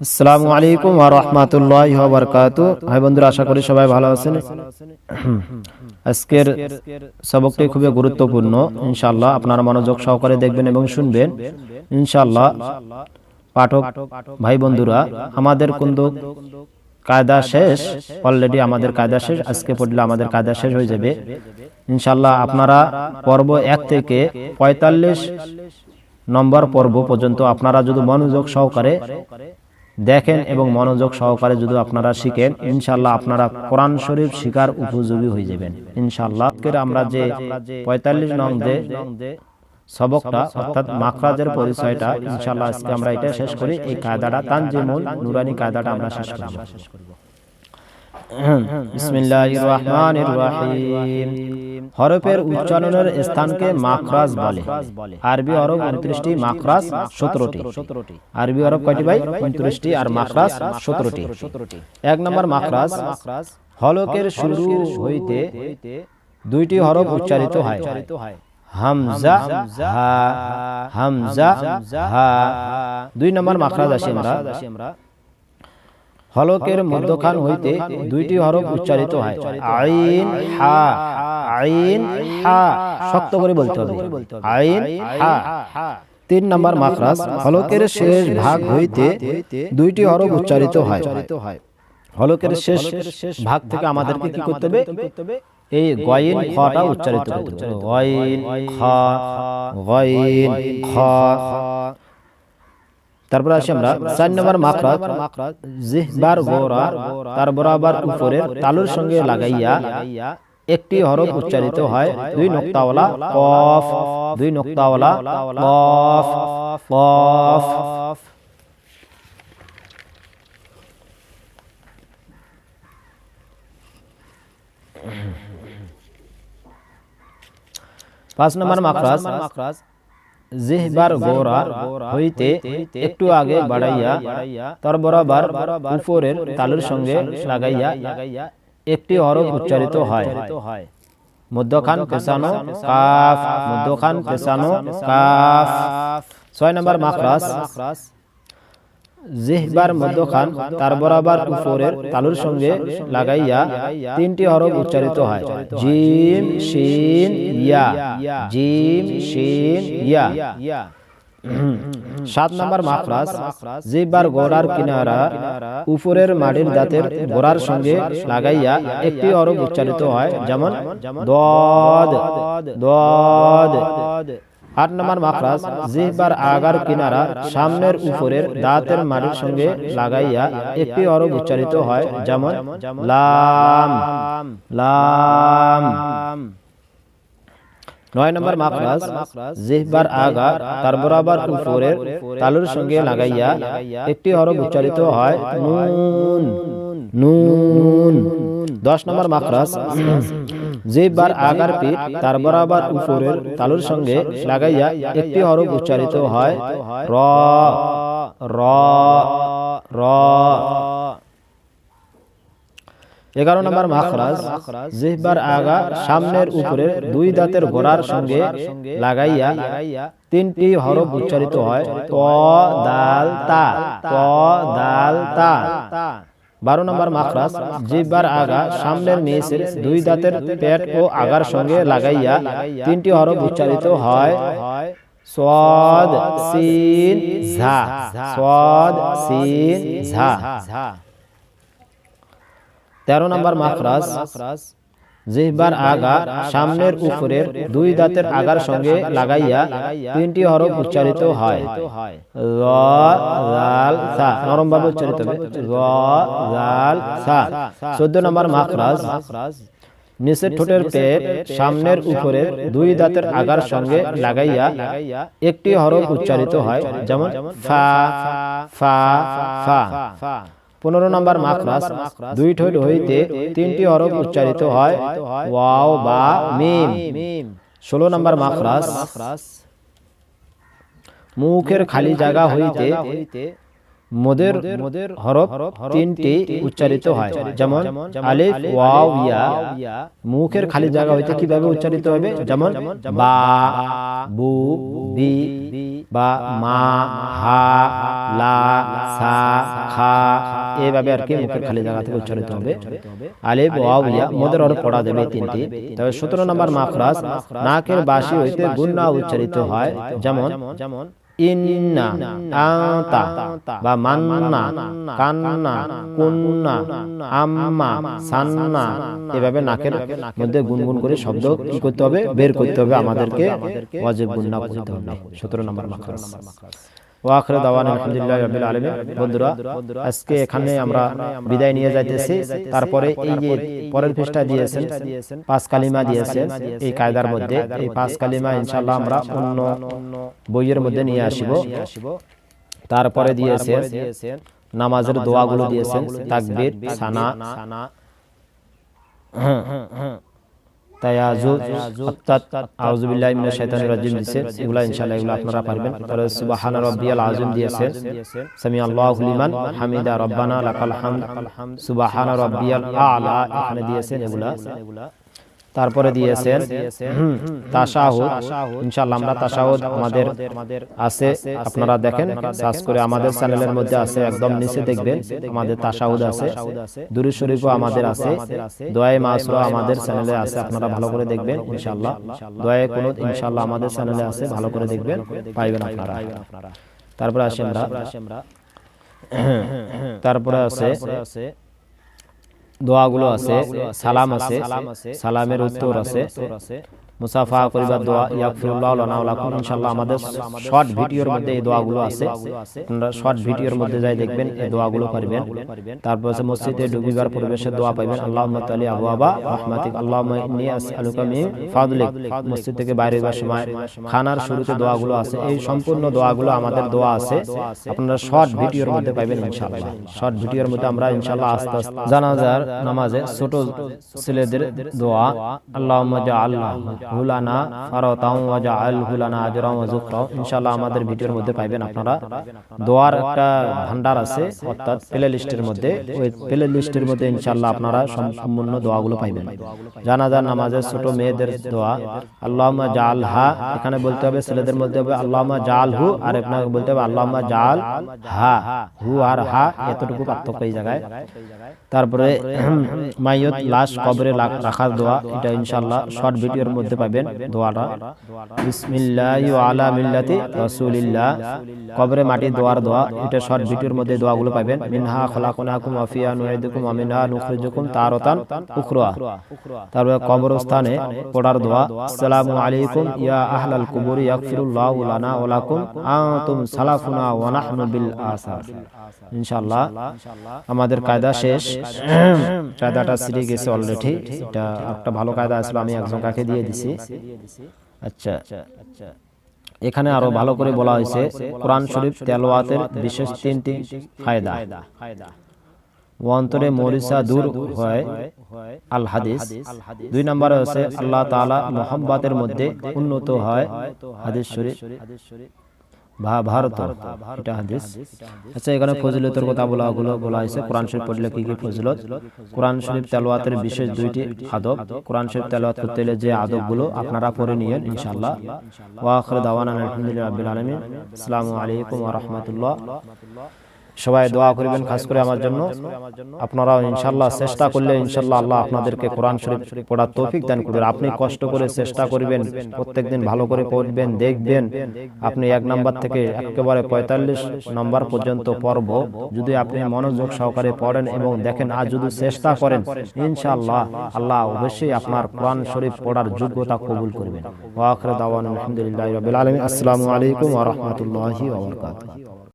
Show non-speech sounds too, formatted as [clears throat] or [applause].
আসসালামু আলাইকুম ওয়া রাহমাতুল্লাহি ওয়া বারাকাতু ভাই বন্ধুরা, আশা করি সবাই ভালো আছেন। আজকের সবকটি খুবই গুরুত্বপূর্ণ। ইনশাআল্লাহ আপনারা মনোযোগ সহকারে দেখবেন এবং শুনবেন। ইনশাআল্লাহ পাঠক ভাই বন্ধুরা, আমাদের কিন্তু কায়দা শেষ অলরেডি আমাদের কায়দা শেষ। আজকে পড়লে আমাদের কায়দা শেষ হয়ে যাবে। ইনশাআল্লাহ আপনারা পর্ব এক থেকে পঁয়তাল্লিশ নম্বর পর্ব পর্যন্ত আপনারা যদি মনোযোগ সহকারে দেখেন এবং মনোযোগ সহকারে যদি আপনারা শিখেন ইনশাল্লাহ আপনারা কোরআন শরীফ শিকার উপযোগী হয়ে যাবেন। ইনশাল্লাহ আমরা যে পঁয়তাল্লিশ নং যে সবকটা অর্থাৎ মাখরাজের পরিচয়টা ইনশাল্লাহ আজকে আমরা এটা শেষ করি। এই কায়দাটা তানজিমুল নুরানি কায়দাটা আমরা শেষ করব। বিসমিল্লাহির রহমানির রহিম। হরফের উচ্চারণের স্থানকে মাখরাজ বলে। আরবি হরফ উনত্রিশটি, মাখরাজ সতেরোটি। আরবি হরফ কয়টি ভাই? উনত্রিশটি আর মাখরাজ সতেরোটি। এক নম্বর মাখরাজ, হলকের শুরু হইতে দুইটি হরফ উচ্চারিত হয়। হামজা, হা হামজা, হা। দুই নম্বর মাখরাজ আসি আমরা। হলকের মধ্যখান হইতে দুইটি হরফ উচ্চারিত হয়। আইন হা। আইন হা। শক্ত করে বলতে হবে। আইন হা। তিন নম্বর মাখরাজ হলকের শেষ ভাগ হইতে দুইটি হরফ উচ্চারিত হয়। হলকের শেষ ভাগ থেকে আমাদেরকে কি করতে হবে? এই গয়েন খটা উচ্চারিত করতে হবে। গয়েন খ গয়েন খ। তারপর আসি আমরা চার নম্বর মাকরাত জিহবার গোরা তার বরাবর উপরে তালুর সঙ্গে লাগাইয়া একটি হরফ উচ্চারিত হয় দুই নোক্তাওয়ালা কফ দুই নোক্তাওয়ালা কফ কফ পাঁচ নম্বর মাকরাজ। জিহবার গোরা হইতে একটু আগে বাড়াইয়া তার বরাবর উপরের তালুর সঙ্গে লাগাইয়া একটি হরফ উচ্চারিত হয়। মধ্যখান পেছানো কাফ, মধ্যখান পেছানো কাফ। ছয় নম্বর মাকরাস জিহবার মধ্যখান, তার বরাবর উপরের তালুর সঙ্গে লাগাইয়া তিনটি হরফ উচ্চারিত হয়। জিম, শিন, ইয়া। জিম, শিন, ইয়া। সাত নম্বর মাখরাজ, জিহবার গোড়ার কিনারা উপরের মাটির দাঁতের গোড়ার সঙ্গে লাগাইয়া একটি হরফ উচ্চারিত হয়, যেমন দদ দদ। আট নম্বর মাখরাজ জিহবার আগার কিনারা সামনের উপরের দাঁতের মাটির সঙ্গে লাগাইয়া একটি অরব উচ্চারিত হয়, যেমন লাম লাম। নয় নম্বর মাখরাজ জিহবার আগা তার বরাবর উপরের তালুর সঙ্গে লাগাইয়া একটি হরফ উচ্চারিত হয়, নুন নুন। দশ নম্বর মাখরাজ জিহবার আগার পিঠ তার বরাবর উপরের তালুর সঙ্গে লাগাইয়া একটি হরফ উচ্চারিত হয় র র র এগারো নম্বর মাখরাজ জিহবার আগা সামনের উপরে দুই দাঁতের গোড়ার সঙ্গে লাগাইয়া তিনটি হরফ উচ্চারিত হয় ত দাল তা ত দাল তা। বারো নম্বর মাখরাজ জিব্বার আগা সামনের নিচের দুই দাঁতের পেট ও আগার সঙ্গে লাগাইয়া তিনটি হরফ উচ্চারিত হয়। সদ সিন ঝা। সদ সিন ঝা। তেরো নম্বর মাখরাজ। জিহ্বার আগা সামনের উপরের দুই দাঁতের আগার সঙ্গে লাগাইয়া তিনটি হরফ উচ্চারিত হয়। উচ্চারিত চোদ্দ নম্বর মাখরাজ। নিচের ঠোঁটের পেট সামনের উপরের দুই দাঁতের আগার সঙ্গে লাগাইয়া একটি হরফ উচ্চারিত হয়। যেমন ফা ফা ফা ফা। পনেরো নম্বর মাখরাজ দুই ঠোঁট হইতে তিনটি হরফ উচ্চারিত হয়, ওয়াও বা মিম। ষোলো নম্বর মাখরাজ মুখের খালি জায়গা হইতে মোদের মোদের হরফ তিনটি উচ্চারিত হয়। যেমন আলিফ, ওয়াও, ইয়া। মুখের খালি জায়গা হইতে কীভাবে উচ্চারিত হবে? যেমন বা, বু বি বা, মা, হা, লা, সা, খা। এইভাবে আর কি মুখের খালি জায়গা থেকে উচ্চারিত হবে। আলিফ ওয়াও ইয়া মোদের হরফ পড়া যাবে তিনটি। তবে সতেরো নম্বর মাখরাজ নাকের বাসি হইতে গুন্না উচ্চারিত হয়। যেমন যেমন ইন্না আতা বা মান্না কান্না কুন্না আম্মা সান্না এভাবে নাকের মধ্যে গুনগুন করে শব্দ কি করতে হবে? বের করতে হবে আমাদেরকে। ওয়াজিব গুন্না করতে হবে। সতেরো নম্বর মাখরাজ ওয়াখরে দাওয়ান আলহামদুলিল্লাহ রাব্বিল আলামিন। বন্ধুরা আজকে এখানে আমরা বিদায় নিয়ে যাইতেছি। তারপরে এই যে পরের পৃষ্ঠা দিয়েছেন পাঁচ কালিমা দিয়েছেন এই কায়দার মধ্যে। এই পাঁচ কালিমা ইনশাআল্লাহ আমরা অন্য বইয়ের মধ্যে নিয়ে আসিব। তারপরে দিয়েছেন নামাজের দোয়াগুলো দিয়েছেন তাকবীর সানা। তায়াজুদ অর্থাৎ আউযু বিল্লাহি মিনাশ শাইতানির রাজিম দিয়েছে। এগুলা ইনশাআল্লাহ এগুলো আপনারা পারবেন। তারপরে সুবহান রাব্বিয়াল আযীম দিয়েছেন সামি আল্লাহু লিমান হামিদা রব্বানা লাকাল হামদ। সুবহান রাব্বিয়াল আলা এখানে দিয়েছেন এগুলা। তারপরে দিয়েছেন তাশাহুদ। ইনশাআল্লাহ আমরা তাশাহুদ আমাদের আছে আপনারা দেখেন সার্চ করে আমাদের চ্যানেলের মধ্যে আছে একদম নিচে দেখবেন আমাদের তাশাহুদ আছে দুরূদ শরীফও আমাদের আছে দোয়ায়ে মাসুরা আমাদের চ্যানেলে আছে আপনারা ভালো করে দেখবেন ইনশাআল্লাহ। দোয়ায়ে কুনুত ইনশাআল্লাহ আমাদের চ্যানেলে আছে ভালো করে দেখবেন পাইবেন আপনারা। তারপরে আসি আমরা তারপরে আছে দোয়াগুলো আছে সালাম আছে সালামের উত্তর আছে। মুসাফা করিবার দোয়া, ইয়াগফিরুল্লাহ লানা ওয়া লাকুম। ইনশাআল্লাহ আমাদের শর্ট ভিডিওর মধ্যে এই দোয়াগুলো আছে। আপনারা শর্ট ভিডিওর মধ্যে যাই দেখবেন, এই দোয়াগুলো পারবেন তারপর আছে মসজিদে ডুবিবার পরিবেশে দোয়া পাবেন আল্লাহুম্মা তাআলা আবওয়াবা রাহমাতিক, আল্লাহুম্মা ইন্নী আসআলুকা মিন ফাদলিক। মসজিদ থেকে বাইরে যাওয়ার সময় খানার শুরুতে দোয়াগুলো আছে। এই সম্পূর্ণ দোয়াগুলো আমাদের দোয়া আছে। আপনারা শর্ট ভিডিওর মধ্যে পাবেন ইনশাআল্লাহ। শর্ট ভিডিওর মধ্যে আমরা ইনশাআল্লাহ আস্তে আস্তে জানাজার নামাজে ছোট ছেলেদের দোয়া, আল্লাহুম্মা জাআল্লাহ হুলানা ফারাতাও ওয়া জাআল হুলানা আজরাও ওয়া যুকরাও ইনশাআল্লাহ আমাদের ভিডিওর মধ্যে পাইবেন আপনারা। দোয়ার একটা ভান্ডার আছে, অর্থাৎ প্লে লিস্টের মধ্যে। ওই প্লে লিস্টের মধ্যে ইনশাআল্লাহ আপনারা সম্পূর্ণ দোয়াগুলো পাইবেন। জানাজার নামাজের ছোট মেয়েদের দোয়া। আল্লাহুম্মা জাআলহা, এখানে বলতে হবে ছেলেদের মধ্যে হবে আল্লাহুম্মা জাআলহু, আর আপনাকে বলতে হবে আল্লাহুম্মা জাআল হা হু আর হা, এতটুকু পার্থক্য এই জায়গায়। তারপরে, মাইয়ত লাশ কবরে রাখার দোয়া, এটা ইনশাআল্লাহ শর্ট ভিডিওর মধ্যে পাবেন দোয়াটা। বিসমিল্লাহি আলা মিল্লাতি রাসূলিল্লাহ। কবরে মাটি দোয়ার দোয়া, এটা শর্ট ভিডিওর মধ্যে দোয়াগুলো পাবেন। মিনহা ওয়া ওয়া মিনহা নুখরিজুকুম তারাতান উখরা। তারপরে কবরস্থানে পড়ার দোয়া আসসালামু আলাইকুম ইয়া আহলাল কুবুর, ইয়াগফিরুল্লাহু লানা ওয়া লাকুম। আনতুম সালাফুনা ওয়া নাহনু বিল আসার। ইনশাআল্লাহ, আমাদের কায়দা শেষ। [clears throat] কায়দাটা সিরে গেছে অলরেডি এটা একটা ভালো কায়দা আসলে আমি একজন কাকে দিয়ে দিছি। আচ্ছা আচ্ছা। এখানে আরও ভালো করে বলা হয়েছে কোরআন শরীফ তেলোয়াতের বিশেষ তিনটি ফায়দা। অন্তরে মরিসা দূর হয় আল হাদিস দুই নম্বরে হচ্ছে আল্লাহ তাআলা মোহাম্মতের মধ্যে উন্নত হয় হাদিস শরীফ। ভারত। এটা হাদিস। আচ্ছা এখানে ফজিলতের কথা বলা হলো, বলা হয়েছে, কোরআন শরীফ পড়লে কি কি ফজিলত? কোরআন শরীফ তেলাওয়াতের বিশেষ দুইটি আদব। কোরআন শরীফ তেলাওয়াত করতে হলে যে আদবগুলো আপনারা পড়ে নিয়েন, ইনশাআল্লাহ। ওয়া আখির দাওয়ানা আলহামদুলিল্লাহ রাব্বিল আলামিন। আসসালামু আলাইকুম ওয়া রাহমাতুল্লাহ। সবাই দোয়া করবেন খাস করে আমার জন্য। আপনারা ইনশাল্লাহ চেষ্টা করলে ইনশাল্লাহ আল্লাহ আপনাদেরকে কোরআন শরীফ পড়ার তৌফিক দান করবেন। আপনি কষ্ট করে চেষ্টা করবেন। প্রত্যেকদিন ভালো করে পড়বেন দেখবেন। আপনি এক নাম্বার থেকে একেবারে পঁয়তাল্লিশ নাম্বার পর্যন্ত পর্ব যদি আপনি মনোযোগ সহকারে পড়েন এবং দেখেন আর যদি চেষ্টা করেন ইনশাআল্লাহ আল্লাহ অবশ্যই আপনার কোরআন শরীফ পড়ার যোগ্যতা কবুল করবেন। ওয়া আখির দাওয়ানা আলহামদুলিল্লাহি আসসালামু আলাইকুম ওয়া রাহমাতুল্লাহি ওয়া বারাকাতুহু